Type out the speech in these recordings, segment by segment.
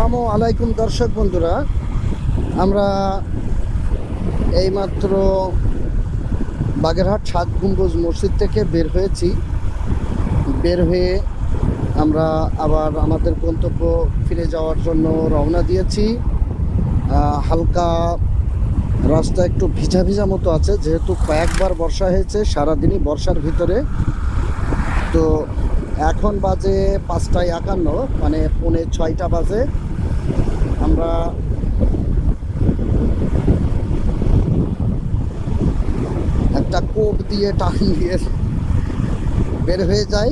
আসসালামু আলাইকুম দর্শক বন্ধুরা। আমরা এইমাত্র বাগেরহাট সাত গুম্বুজ মসজিদ থেকে বের হয়েছি। বের হয়ে আমরা আবার আমাদের গন্তব্য ফিরে যাওয়ার জন্য রওনা দিয়েছি। হালকা রাস্তা একটু ভিজা ভিজা মতো আছে, যেহেতু কয়েকবার বর্ষা হয়েছে, সারাদিনই বর্ষার ভিতরে। তো এখন বাজে পাঁচটায় একান্ন মানে পৌনে ছয়টা বাজে। আমরা একটা কোপ দিয়ে টান দিয়ে বের হয়ে যাই।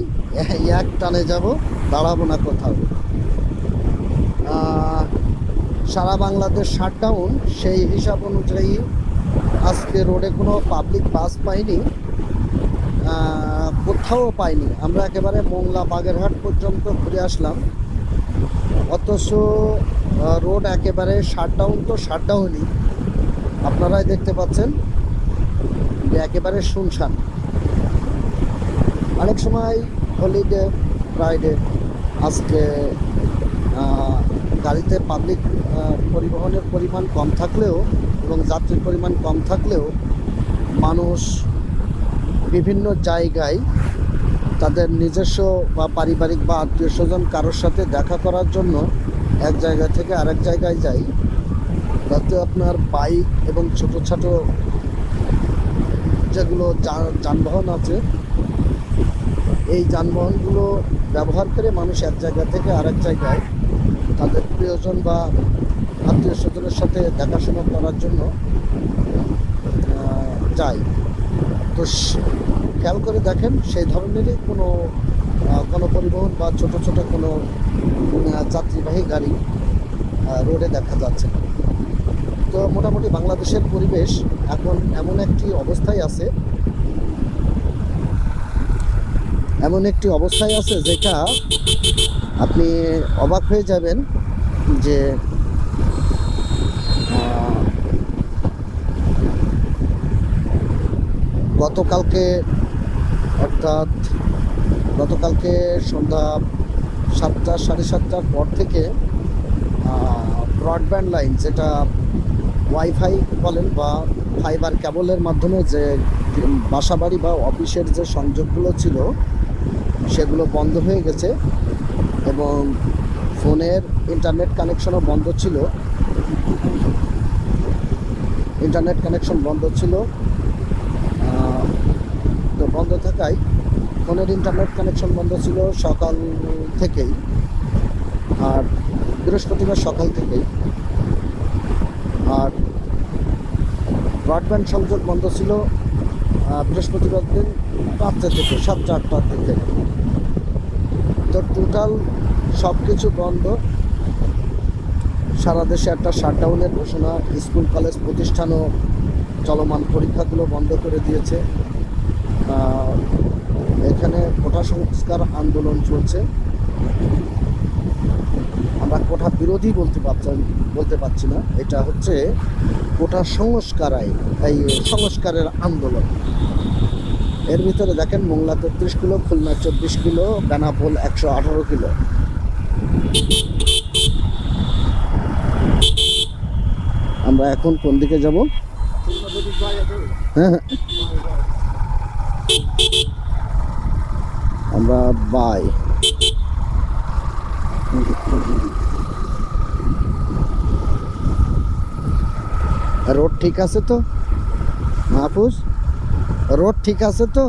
এক টানে যাব, দাঁড়াবো না কোথাও। সারা বাংলাদেশ শাটডাউন সেই হিসাব অনুযায়ী আজকে রোডে কোনো পাবলিক বাস পাইনি কোথাও পাইনি। আমরা একেবারে মোংলা বাগেরহাট পর্যন্ত ঘুরে আসলাম। অথচ রোড একেবারে শাটডাউন তো শাটডাউনই আপনারাই দেখতে পাচ্ছেন যে একেবারে শুনশান। অনেক সময় হলিডে ফ্রাইডে আজকে গাড়িতে পাবলিক পরিবহনের পরিমাণ কম থাকলেও এবং যাত্রীর পরিমাণ কম থাকলেও মানুষ বিভিন্ন জায়গায় তাদের নিজস্ব বা পারিবারিক বা আত্মীয় স্বজন কারোর সাথে দেখা করার জন্য এক জায়গা থেকে আরেক জায়গায় যাই যাতে আপনার বাইক এবং ছোট ছোট যেগুলো যানবাহন আছে, এই যানবাহনগুলো ব্যবহার করে মানুষ এক জায়গা থেকে আরেক জায়গায় তাদের প্রিয়জন বা আত্মীয় স্বজনের সাথে দেখাশোনা করার জন্য যায়। তো খেয়াল করে দেখেন সেই ধরনেরই কোনো আহ, কোনো পরিবহন বা ছোট ছোট কোনো যাত্রীবাহী গাড়ি রোডে দেখা যাচ্ছে না। তো মোটামুটি বাংলাদেশের পরিবেশ এখন এমন একটি অবস্থায় আছে এমন একটি অবস্থায় আছে যেটা আপনি অবাক হয়ে যাবেন যে গতকালকে অর্থাৎ গতকালকে সন্ধ্যা সাতটা, সাড়ে সাতটার পর থেকে ব্রডব্যান্ড লাইন যেটা ওয়াইফাই বলেন বা ফাইবার কেবলের মাধ্যমে যে বাসাবাড়ি বা অফিসের যে সংযোগগুলো ছিল, সেগুলো বন্ধ হয়ে গেছে এবং ফোনের ইন্টারনেট কানেকশনও বন্ধ ছিল। ইন্টারনেট কানেকশন বন্ধ ছিল। বন্ধ থাকায় ফোনের ইন্টারনেট কানেকশন বন্ধ ছিল সকাল থেকেই। আর বৃহস্পতিবার সকাল থেকেই। আর ব্রডব্যান্ড সংযোগ বন্ধ ছিল বৃহস্পতিবার দিন রাত্রে থেকে, সাতটা আটটার থেকে। তো টোটাল সব কিছু বন্ধ। সারা দেশে একটা শাটডাউনের ঘোষণা। স্কুল, কলেজ প্রতিষ্ঠানও চলমান পরীক্ষাগুলো বন্ধ করে দিয়েছে। এখানে কোটা সংস্কার আন্দোলন চলছে। আমরা কোটা বিরোধী বলতে পারছি বলতে পারছি না। এটা হচ্ছে কোটা সংস্কার এই সংস্কারের আন্দোলন। এর ভিতরে দেখেন, মোংলা তেত্রিশ কিলো, খুলনা চব্বিশ কিলো, বেনাপোল একশো আঠারো কিলো। আমরা এখন কোন দিকে যাব? হ্যাঁ হ্যাঁ। আমরা বাই রোড ঠিক আছে তো? মাহফুজ, রোড ঠিক আছে তো?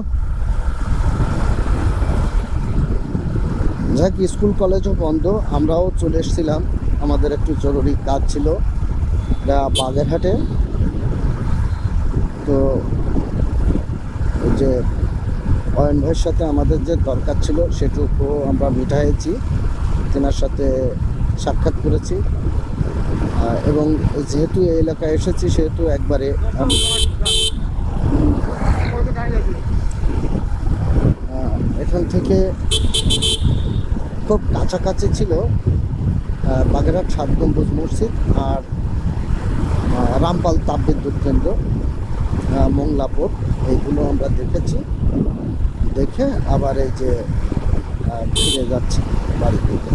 যাক, স্কুল কলেজও বন্ধ, আমরাও চলে এসেছিলাম। আমাদের একটু জরুরি কাজ ছিল, এটা বাগেরহাটে। তো যে অয়ন ভাইয়ের সাথে আমাদের যে দরকার ছিল সেটুকু আমরা মিটাইছি তেনার সাথে সাক্ষাৎ করেছি। এবং যেহেতু এই এলাকায় এসেছি, সেহেতু একবারে এখান থেকে খুব কাছাকাছি ছিল বাগেরহাট সাত গম্বুজ মসজিদ আর রামপাল তাপবিদ্যুৎ কেন্দ্র। আহ, মোংলাপুর এইগুলো আমরা দেখেছি। দেখে আবার এই যে ফিরে যাচ্ছি বাড়ি থেকে।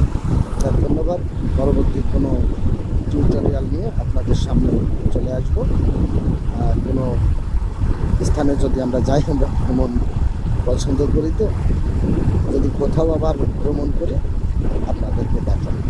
ধন্যবাদ। পরবর্তী কোনো টিউটোরিয়াল নিয়ে আপনাদের সামনে চলে আসব। কোনো স্থানে যদি আমরা যাই আমরা ভ্রমণ পছন্দ করি তো যদি কোথাও আবার ভ্রমণ করে আপনাদেরকে দেখাবো।